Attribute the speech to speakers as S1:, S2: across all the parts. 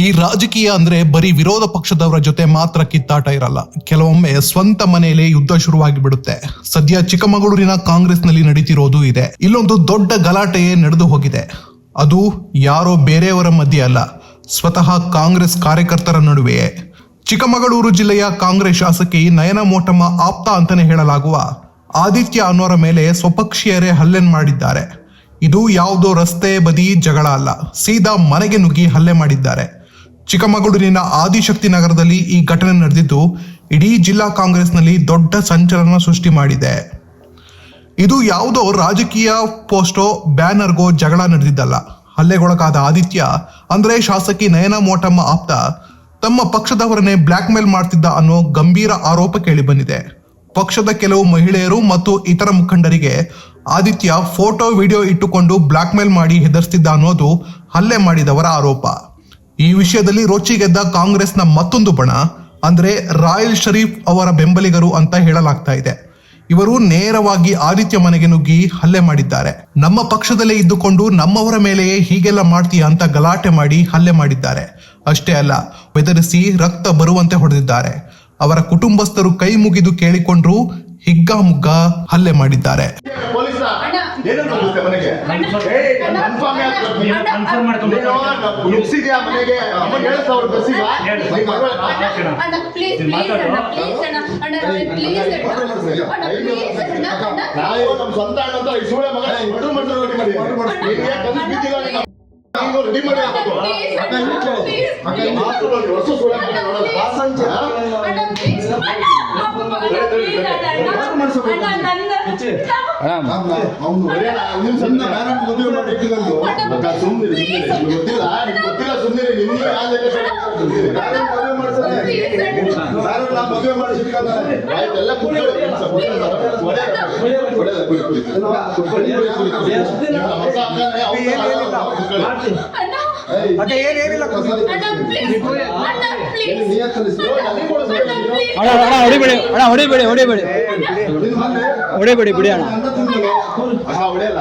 S1: ಈ ರಾಜಕೀಯ ಅಂದ್ರೆ ಬರೀ ವಿರೋಧ ಪಕ್ಷದವರ ಜೊತೆ ಮಾತ್ರ ಕಿತ್ತಾಟ ಇರಲ್ಲ. ಕೆಲವೊಮ್ಮೆ ಸ್ವಂತ ಮನೆಯಲ್ಲೇ ಯುದ್ಧ ಶುರುವಾಗಿ ಬಿಡುತ್ತೆ ಸದ್ಯ ಚಿಕ್ಕಮಗಳೂರಿನ ಕಾಂಗ್ರೆಸ್ನಲ್ಲಿ ನಡೀತಿರೋದು ಇದೆ. ಇಲ್ಲೊಂದು ದೊಡ್ಡ ಗಲಾಟೆಯೇ ನಡೆದು ಹೋಗಿದೆ. ಅದು ಯಾರೋ ಬೇರೆಯವರ ಮಧ್ಯೆ ಅಲ್ಲ, ಸ್ವತಃ ಕಾಂಗ್ರೆಸ್ ಕಾರ್ಯಕರ್ತರ ನಡುವೆಯೇ. ಚಿಕ್ಕಮಗಳೂರು ಜಿಲ್ಲೆಯ ಕಾಂಗ್ರೆಸ್ ಶಾಸಕಿ ನಯನ ಮೋಟಮ್ಮ ಆಪ್ತ ಅಂತಾನೆ ಹೇಳಲಾಗುವ. ಆದಿತ್ಯ ಅನ್ನೋರ ಮೇಲೆ ಸ್ವಪಕ್ಷೀಯರೇ ಹಲ್ಲೆ ಮಾಡಿದ್ದಾರೆ. ಇದು ಯಾವುದೋ ರಸ್ತೆ ಬದಿ ಜಗಳ ಅಲ್ಲ, ಸೀದಾ ಮನೆಗೆ ನುಗ್ಗಿ ಹಲ್ಲೆ ಮಾಡಿದ್ದಾರೆ. ಚಿಕ್ಕಮಗಳೂರಿನ ಆದಿಶಕ್ತಿ ನಗರದಲ್ಲಿ ಈ ಘಟನೆ ನಡೆದಿದ್ದು, ಇಡೀ ಜಿಲ್ಲಾ ಕಾಂಗ್ರೆಸ್ನಲ್ಲಿ ದೊಡ್ಡ ಸಂಚಲನ ಸೃಷ್ಟಿ ಮಾಡಿದೆ. ಇದು ಯಾವುದೋ ರಾಜಕೀಯ ಪೋಸ್ಟೋ, ಬ್ಯಾನರ್ಗೋ ಜಗಳ ನಡೆದಿದ್ದಲ್ಲ. ಹಲ್ಲೆಗೊಳಗಾದ ಆದಿತ್ಯ, ಅಂದ್ರೆ ಶಾಸಕಿ ನಯನ ಮೋಟಮ್ಮ ಆಪ್ತ, ತಮ್ಮ ಪಕ್ಷದವರನ್ನೇ ಬ್ಲಾಕ್ ಮೇಲ್ ಮಾಡ್ತಿದ್ದ ಅನ್ನೋ ಗಂಭೀರ ಆರೋಪ ಕೇಳಿಬಂದಿದೆ. ಪಕ್ಷದ ಕೆಲವು ಮಹಿಳೆಯರು ಮತ್ತು ಇತರ ಮುಖಂಡರಿಗೆ ಆದಿತ್ಯ ಫೋಟೋ, ವಿಡಿಯೋ ಇಟ್ಟುಕೊಂಡು ಬ್ಲಾಕ್ ಮೇಲ್ ಮಾಡಿ ಹೆದರ್ಸ್ತಿದ್ದ ಅನ್ನೋದು ಹಲ್ಲೆ ಮಾಡಿದವರ ಆರೋಪ. ಈ ವಿಷಯದಲ್ಲಿ ರೋಚಿಗೆದ್ದ ಕಾಂಗ್ರೆಸ್ನ ಮತ್ತೊಂದು ಬಣ, ಅಂದ್ರೆ ರಾಯಲ್ ಶರೀಫ್ ಅವರ ಬೆಂಬಲಿಗರು ಅಂತ ಹೇಳಲಾಗ್ತಾ ಇದೆ. ಇವರು ನೇರವಾಗಿ ಆದಿತ್ಯ ಮನೆಗೆ ನುಗ್ಗಿ ಹಲ್ಲೆ ಮಾಡಿದ್ದಾರೆ. ನಮ್ಮ ಪಕ್ಷದಲ್ಲೇ ಇದ್ದುಕೊಂಡು ನಮ್ಮವರ ಮೇಲೆಯೇ ಹೀಗೆಲ್ಲ ಮಾಡ್ತೀಯ ಅಂತ ಗಲಾಟೆ ಮಾಡಿ ಹಲ್ಲೆ ಮಾಡಿದ್ದಾರೆ. ಅಷ್ಟೇ ಅಲ್ಲ, ಬೆದರಿಸಿ ರಕ್ತ ಬರುವಂತೆ ಹೊಡೆದಿದ್ದಾರೆ. ಅವರ ಕುಟುಂಬಸ್ಥರು ಕೈ ಮುಗಿದು ಕೇಳಿಕೊಂಡ್ರು ಹಿಗ್ಗಾಮುಗ್ಗ ಹಲ್ಲೆ ಮಾಡಿದ್ದಾರೆ.
S2: ಪೊಲೀಸ
S3: ಅಣ್ಣ.
S2: ಏನಂತ ಗೊತ್ತೆ ಮನೆಗೆ
S3: ಅಣ್ಣ.
S2: ಕನ್ಫರ್ಮ್ ಯಾಕೆ
S4: ಕನ್ಫರ್ಮ್ ಮಾಡ್ಕೊಂಡು
S2: ನೀನು ನುಗ್ಸಿದ್ಯಾ ಮನೆಗೆ ಅಮ್ಮ ಹೇಳು ಸಾವಿರ ಬಸ್ಸಿಗ
S4: ಹೇಳು.
S2: ಮೈ ಮಗಳು-
S4: ಅಣ್ಣ.
S3: ಅಣ್ಣ ಪ್ಲೀಸ್
S4: ಇಲ್ಲಿ
S3: ಪ್ಲೀಸ್
S4: ಮಾತಾಡು.
S3: ಅಣ್ಣ ಪ್ಲೀಸ್ ಅಣ್ಣ ಅಣ್ಣ ಪ್ಲೀಸ್ ಅಣ್ಣ ಅಣ್ಣ ಪ್ಲೀಸ್ ಅಣ್ಣ ಅಣ್ಣ
S2: ನಾವು ನಮ್ಮ ಸ್ವಂತ ಅಣ್ಣ ಅಂತ ಈ ಸೂಳೆ ಮಗ ಮಟ್ರು ಮಟ್ರು ಮಾಡಿ ಸುಮ್ನಿರು. ಗೊತ್ತಿಲ್ಲ? ಸುಮ್ಮನೆ ನಿಮ್ಗೆ ಸುಮ್ಮನೆ ಮದುವೆ ಮಾಡ್ತಾರೆ
S3: ಪ್ಲೀಸ್ ಅಣ್ಣ
S2: ಬ್ಯಾನರ್ ನಾ ಮದುವೆ ಮಾಡಿ ಎಲ್ಲ ಕೂತ್ಕೊಳ್ಳಿ. ಒಳ್ಳೆಯದು. ಒಳ್ಳೆಯದು, ಕುಡಿ, ಕುಡಿ, ಕುಡಿ. ಕುಡಿ, ಕುಡಿ, ಕುಡಿ, ಕುಡಿ. ನಿಮ್ಮ ಮಗ ಅಕ್ಕನೇ ಅವ್ನು ಅವ್ನು ಕೂತ್ಕೊಳ್ಳಿ.
S3: ಅಣ್ಣ
S2: ಏಯ್,
S5: ಅಕ್ಕ ಏನೇನಿಲ್ಲ
S3: ಅಣ್ಣ ಅಣ್ಣ
S5: ಹೊಡಿಬೇಡಿ ಅಣ್ಣ ಹೊಡಿಬೇಡಿ ಹೊಡಿಬೇಡಿ ಹೊಡಿಬೇಡಿ ಬಿಡಿ ಅಣ್ಣ
S2: ಹೊಡೆಯಲ್ಲ.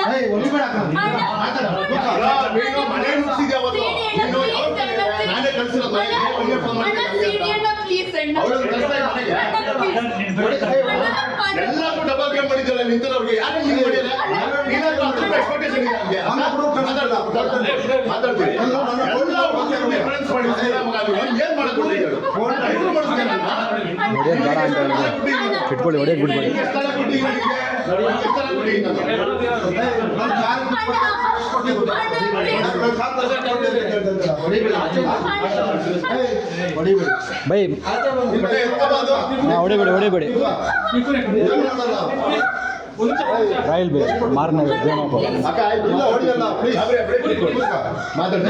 S2: ಏನು? ಏಯ್, ಹೊಡಿಬೇಡ ಅಕ್ಕ. ಮಾತಾಡು. ನೀನು ಮನೆ ನುಗ್ಸಿದ್ಯಾ ಅವತ್ತು. ನೀನು ಯಾವಾಗ ಬಂದಿದ್ಯಾ? ನಾನೇ ಕಳ್ಸಿರೋದು ಮನೆಗೆ. ಅವ್ನಿಗೆ ಫೋನ್ ಮಾಡಿದ್ದೆ ಅಂತ. ಅವಳನ್ನ ಕಳ್ಸ್ತಾ ಇದ್ದ ಮನೆಗೆ. ಎಲ್ಲಕ್ಕೂ ಡಬಲ್ ಗೇಮ್ ಹಿಂಗ್ ಮಾಡಿಲ್ಲ? ಮಾತಾಡು, ಮಾತಾಡ್ತೀನಿ. ಎಲ್ಲ ಹುಡುಗರು reference ಮಾಡಿದ್ದೀರ ಮಗ ನೀವು. ಏನ್ ಮಾಡೋದು ಅಂತ ಹೇಳು. ಇವ್ರು ಮಾಡಿಸ್ತೀರ ನನ್ನ?
S5: ಹೊಡಿಯೋದು ಬೇಡ ಅಂತ ಹೇಳಿದ್ರು. ಇಟ್ಕೊಳ್ಳಿ, ಹೊಡಿಯೋದು ಬಿಡ್ಬೇಡಿ.
S2: ನಿಂಗೆ ಸ್ಥಳ ಕೊಟ್ಟಿದ್ದೀನಿ ನಿಂಗೆ. ನಿಂಗೆ ಸ್ಥಳ ಕೊಟ್ಟಿದ್ದೀನಿ ನಾನು. ಬಿಟ್ಕೊಳ್ಳಿ
S5: ಬೈ. ಹಾ, ಹೊಡಿಬೇಡಿ ಹೊಡಿಬೇಡಿ? ರಾಯಲ್ ಬೈ ಮಾರನೇ ಜೇನಪ್ಪ
S2: ಮಾತಾಡಿ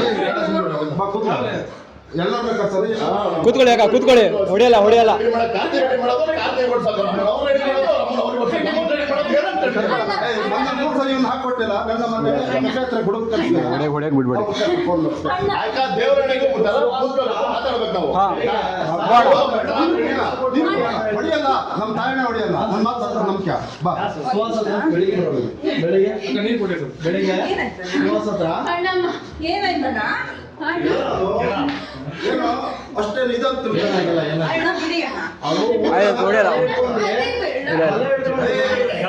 S2: ಎಲ್ಲ ಬೇಕಾಗ್ತದೆ.
S5: ಕೂತ್ಕೊಳ್ಳಿ ಅಕ್ಕ ಕೂತ್ಕೊಳ್ಳಿ. ಹೊಡೆಯಲ್ಲ ಹೊಡಿಯಲ್ಲ.
S2: ಮೂರು ಸಲ ಇವ್ನು ಹಾಕೊಟ್ಟಿಲ್ಲ ಗಂಡ ಮನೆ ಹತ್ರ ಹುಡುಗ
S5: ಹೊಡೆ ಹೊಡೆಯಕ್ಕೆ ಬಿಡ್ಬೇಡಿ.
S2: ಹೊಡಿಯಲ್ಲ. ನಮ್ಮ ತಾಯಿನೇ ಹೊಡಿಯಲ್ಲ. ನನ್ನ ಮಾತು ನಂಬಿಕೆ ಬಾ. ಅಷ್ಟೇ ಎಲ್ಲ
S3: ಅಣ್ಣ ಬೇಡ.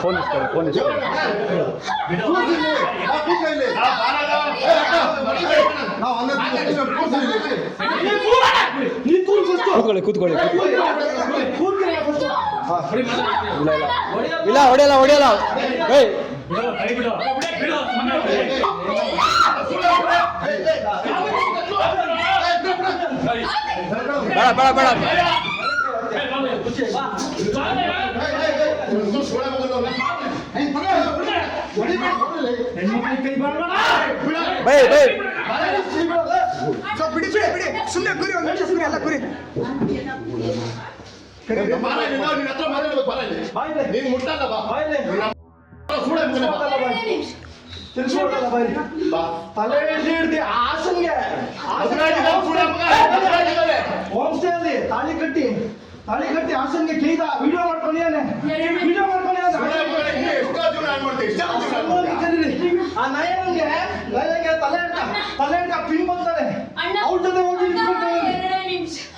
S5: ಫೋನ್ ಇಸ್ತಾರೆ ಫೋನ್ ಇಸ್ತಾರೆ. ಕೂತ್ಕೊಳ್ಳಿ. ಕೂತ್ಕೊಳ್ಳಿ. ಇಲ್ಲ ಇಲ್ಲ ಇಲ್ಲ ಹೊಡೆಯಲ್ಲ ಹೊಡೆಯಲ್ಲ. ಏಯ್.
S4: ಬಿಡು ಬಿಡು
S5: ಬೇಡ. Bye bye.
S6: ಸೊ ಬಿಡಿ ಬಿಡಿ ಬಿಡಿ ಸುಮ್ಮನೆ ಕುರಿ ಒಂದು ನಿಮಿಷ ಸುಮ್ಮನೆ ಎಲ್ಲ
S2: ನೀನು, ಮುಟ್ಟಲ್ಲ ಬಾ. ನಮ್ಮ ಬಾ.
S6: ತಿಳ್ಸ್ಕೊಡಲ್ಲ
S2: ಬಾ.
S6: ತಲೆ ಹಿಡ್ದಿ ಹಾಸನ್ಗೆ. ಹೋಮ್ ಸ್ಟೇ ಅಲ್ಲಿ ತಾಳಿ ಕಟ್ಟಿ ತಾಳಿ ಕಟ್ಟಿ ಹಾಸನ್ಗೆ ಕೇಳಿದ ವಿಡಿಯೋ ಮಾಡ್ಕೊಂಡಿಯಾನೆ ವಿಡಿಯೋ ಮಾಡ್ಕೊಂಡಿಯಾನೆ ಆ ನಯನ್ಗೆ ನಯನ್ಗೆ ತಲೆ ಹಿಡ್ಕ ತಲೆ ಪಿನ್ ಬಂತಾರೆ ಜೊತೆ ಹೋಗಿ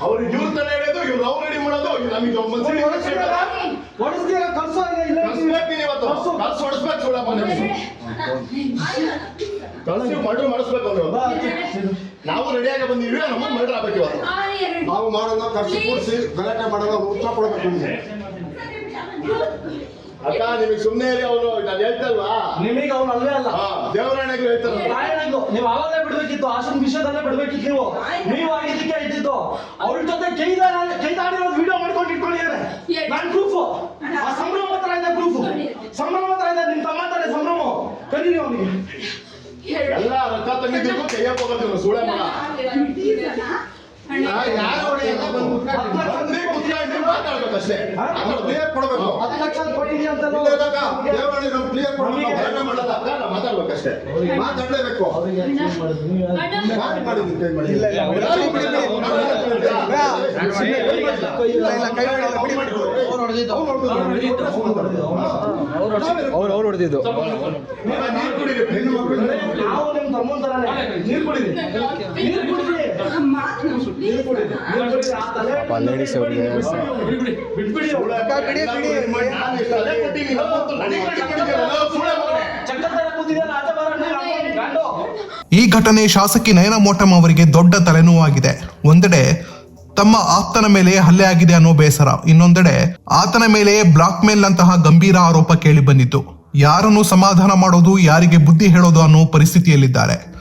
S2: ಅವ್ರು ಇವ್ರ ತಲೆ ಹಿಡಿಯೋದು ಇವ್ರು ನಾವು ರೆಡಿ ಮಾಡೋದು ನಮಗೆ
S6: ಹೊಡಿಸ್ತೀರ ಈಗ ಇಲ್ಲ
S2: ಇವತ್ತು ಕಳ್ಸಿ ಹೊಡಿಸ್ಬೇಕು ಸುಳ್ಳಪ್ಪ ನಿಮ್ಗೆ
S6: ಬಾ,
S2: ನಾವು ರೆಡಿಯಾಗಿ ಬಂದಿವಿ ನಮ್ಮ ಮರ್ಡರ್ ಆಗ್ಬೇಕು ಇವತ್ತು
S7: ನಾವು ಮಾಡೋದು ಖರ್ಚು ಕೂರಿಸಿ ಗಲಾಟೆ ಮಾಡೋದು ಉತ್ತರ ಕೊಡ್ಬೇಕು
S2: ಅಕ್ಕ ನಿಮಗೆ ಸುಮ್ಮನೆ ಇರಿ ಅವನು ನಾನು ಹೇಳ್ತಲ್ವಾ?
S6: ನಿಮಗೆ ಅವನು ಅಲ್ಲೇ ಅಲ್ಲ.
S2: ಹಾ ದೇವರಾಣೆಗಳು ಹೇಳ್ತಾರೆ.
S6: ರಾಯಣ್ಣಂದು ನೀವು ಅವಾಗಲೇ ಬಿಡ್ಬೇಕಿತ್ತು ಹಾಸನ್ ವಿಷಯದಲ್ಲೇ ಬಿಡ್ಬೇಕಿತ್ತು ನೀವು. ನೀವು ಆಗಿದ್ದಕ್ಕೆ ಇದ್ದಿದ್ದು. ಅವ್ರ ಜೊತೆ ಕೈದಾರ ಕೈದಾಡಿರೋದು ವಿಡಿಯೋ ಮಾಡ್ಕೊಂಡು ಇಟ್ಕೊಂಡಿದ್ದಾರೆ ನಾನು ಪ್ರೂಫ್ ಆ ಸಂಭ್ರಮ ಹತ್ರ ಇದೆ ಪ್ರೂಫ್ ಸಂಭ್ರಮ ಹತ್ರ ಇದೆ ನಿಮ್ ತಮ್ಮ ಹತ್ರ ಇದೆ ಸಂಭ್ರಮ ಕರೀರಿ ಅವನಿಗೆ
S2: ಎಲ್ಲ ರಕ್ತ ತಂದಿದ್ದಕ್ಕೂ ಕೈಯಪ್ಪ ಹೋಗೋದು ಸುಳೆ ಮಗ
S7: ಯಾರು ಹೊಡೆಯಲ್ಲ ಬಂದು
S2: ಬಂದು ಕುತ್ಕೊಂಡು ಮಾತಾಡ್ಬೇಕಷ್ಟೇ
S7: ಕ್ಲಿಯರ್ ಕೊಡಬೇಕು
S6: ಹತ್ತು ಲಕ್ಷ ಕೊಟ್ಟಿದ್ದೀನಿ ಅಂತ
S7: ದೇವರಲ್ಲಿ ನಮ್ಗೆ ಕ್ಲಿಯರ್ ಕೊಡಬೇಕು
S2: ಪ್ರಯತ್ನ ಮಾಡಲ್ಲ ನಾವು
S7: ಮಾತಾಡಲೇಬೇಕು.
S5: ಅವ್ರು ಅವ್ರು ಹೊಡೆದಿದ್ದು
S2: ನೀರು ಕುಡೀರಿ ಹೆಣ್ಣು ಮಕ್ಕಳು
S6: ನಾವು ನಿಮ್ಮ ತಮ್ಮನ ತರಾನೇ ನೀರ್ ಕುಡಿರಿ ನೀರ್ ಕುಡಿರಿ ಗಂಡು
S1: ಈ ಘಟನೆ ಶಾಸಕಿ ನಯನ ಮೋಟಮ್ ಅವರಿಗೆ ದೊಡ್ಡ ತಲೆನೋವಾಗಿದೆ. ಒಂದೆಡೆ ತಮ್ಮ ಆಪ್ತನ ಮೇಲೆ ಹಲ್ಲೆ ಆಗಿದೆ ಅನ್ನೋ ಬೇಸರ. ಇನ್ನೊಂದೆಡೆ ಆತನ ಮೇಲೆ ಬ್ಲಾಕ್ ಮೇಲ್ ನಂತಹ ಗಂಭೀರ ಆರೋಪ ಕೇಳಿ ಬಂದಿತ್ತು. ಯಾರನ್ನು ಸಮಾಧಾನ ಮಾಡೋದು, ಯಾರಿಗೆ ಬುದ್ಧಿ ಹೇಳೋದು ಅನ್ನೋ ಪರಿಸ್ಥಿತಿಯಲ್ಲಿದ್ದಾರೆ.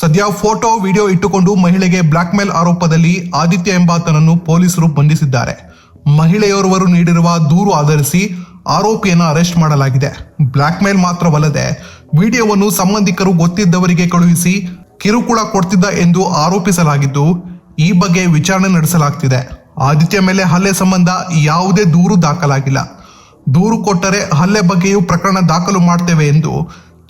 S1: ಸದ್ಯ ಫೋಟೋ, ವಿಡಿಯೋ ಇಟ್ಟುಕೊಂಡು ಮಹಿಳೆಗೆ ಬ್ಲಾಕ್ ಮೇಲ್ ಆರೋಪದಲ್ಲಿ ಆದಿತ್ಯ ಎಂಬಾತನನ್ನು ಪೊಲೀಸರು ಬಂಧಿಸಿದ್ದಾರೆ. ಮಹಿಳೆಯೋರ್ವರು ನೀಡಿರುವ ದೂರು ಆಧರಿಸಿ ಆರೋಪಿಯನ್ನು ಅರೆಸ್ಟ್ ಮಾಡಲಾಗಿದೆ. ಬ್ಲಾಕ್ ಮೇಲ್ ಮಾತ್ರವಲ್ಲದೆ ವಿಡಿಯೋವನ್ನು ಸಂಬಂಧಿಕರು ಗೊತ್ತಿದ್ದವರಿಗೆ ಕಳುಹಿಸಿ ಕಿರುಕುಳ ಕೊಡ್ತಿದ್ದ ಎಂದು ಆರೋಪಿಸಲಾಗಿದ್ದು, ಈ ಬಗ್ಗೆ ವಿಚಾರಣೆ ನಡೆಸಲಾಗ್ತಿದೆ. ಆದಿತ್ಯ ಮೇಲೆ ಹಲ್ಲೆ ಸಂಬಂಧ ಯಾವುದೇ ದೂರು ದಾಖಲಾಗಿಲ್ಲ. ದೂರು ಕೊಟ್ಟರೆ ಹಲ್ಲೆ ಬಗ್ಗೆಯೂ ಪ್ರಕರಣ ದಾಖಲು ಮಾಡ್ತೇವೆ ಎಂದು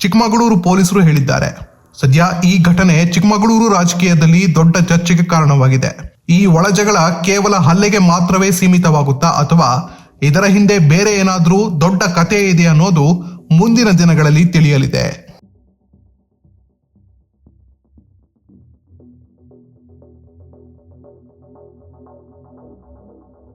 S1: ಚಿಕ್ಕಮಗಳೂರು ಪೊಲೀಸರು ಹೇಳಿದ್ದಾರೆ. ಸದ್ಯ ಈ ಘಟನೆ ಚಿಕ್ಕಮಗಳೂರು ರಾಜಕೀಯದಲ್ಲಿ ದೊಡ್ಡ ಚರ್ಚೆಗೆ ಕಾರಣವಾಗಿದೆ. ಈ ಒಳಜಗಳ ಕೇವಲ ಹಲ್ಲೆಗೆ ಮಾತ್ರವೇ ಸೀಮಿತವಾಗುತ್ತಾ ಅಥವಾ ಇದರ ಹಿಂದೆ ಬೇರೆ ಏನಾದರೂ ದೊಡ್ಡ ಕಥೆ ಇದೆ ಅನ್ನೋದು ಮುಂದಿನ ದಿನಗಳಲ್ಲಿ ತಿಳಿಯಲಿದೆ.